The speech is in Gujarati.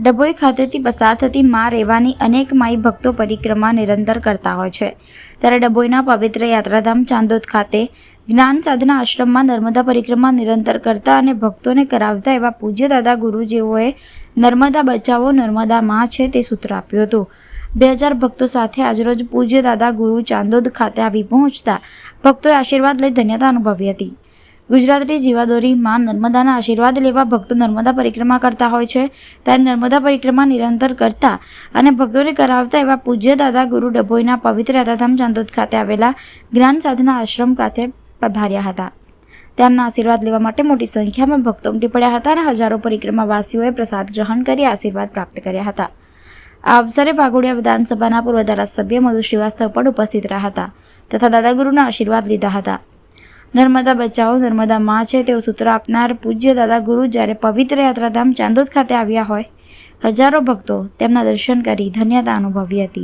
ડભોઈ ખાતેથી પસાર થતી મા રેવાની અનેક માઈ ભક્તો પરિક્રમા નિરંતર કરતા હોય છે. ત્યારે ડભોઈના પવિત્ર યાત્રાધામ ચાંદોદ ખાતે જ્ઞાન સાધના આશ્રમમાં નર્મદા પરિક્રમા નિરંતર કરતા અને ભક્તોને કરાવતા એવા પૂજ્ય દાદા ગુરુજીઓએ નર્મદા બચાવો, નર્મદા માં છે તે સૂત્ર આપ્યું હતું. બે હજાર ભક્તો સાથે આજરોજ પૂજ્ય દાદા ગુરુ ચાંદોદ ખાતે આવી પહોંચતા ભક્તોએ આશીર્વાદ લઈ ધન્યતા અનુભવી હતી. ગુજરાતની જીવાદોરી માં નર્મદાના આશીર્વાદ લેવા ભક્તો નર્મદા પરિક્રમા કરતા હોય છે. ત્યારે નર્મદા પરિક્રમા નિરંતર કરતા અને ભક્તોને કરાવતા એવા પૂજ્ય દાદા ગુરુ ડભોઈના પવિત્ર યાત્રાધામ ચાંદોદ ખાતે આવેલા જ્ઞાન સાધના આશ્રમ ખાતે પધાર્યા હતા. તેમના આશીર્વાદ લેવા માટે મોટી સંખ્યામાં ભક્તો ઉમટી પડ્યા હતા અને હજારો પરિક્રમાવાસીઓએ પ્રસાદ ગ્રહણ કરી આશીર્વાદ પ્રાપ્ત કર્યા હતા. આ અવસરે વાઘોડિયા વિધાનસભાના પૂર્વ ધારાસભ્ય મધુ શ્રીવાસ્તવ પણ ઉપસ્થિત રહ્યા હતા તથા દાદાગુરુના આશીર્વાદ લીધા હતા. નર્મદા બચાવો, નર્મદા માં છે તેવું સૂત્ર આપનાર પૂજ્ય દાદા ગુરુ જ્યારે પવિત્ર યાત્રાધામ ચાંદોદ ખાતે આવ્યા હોય, હજારો ભક્તો તેમના દર્શન કરી ધન્યતા અનુભવી હતી.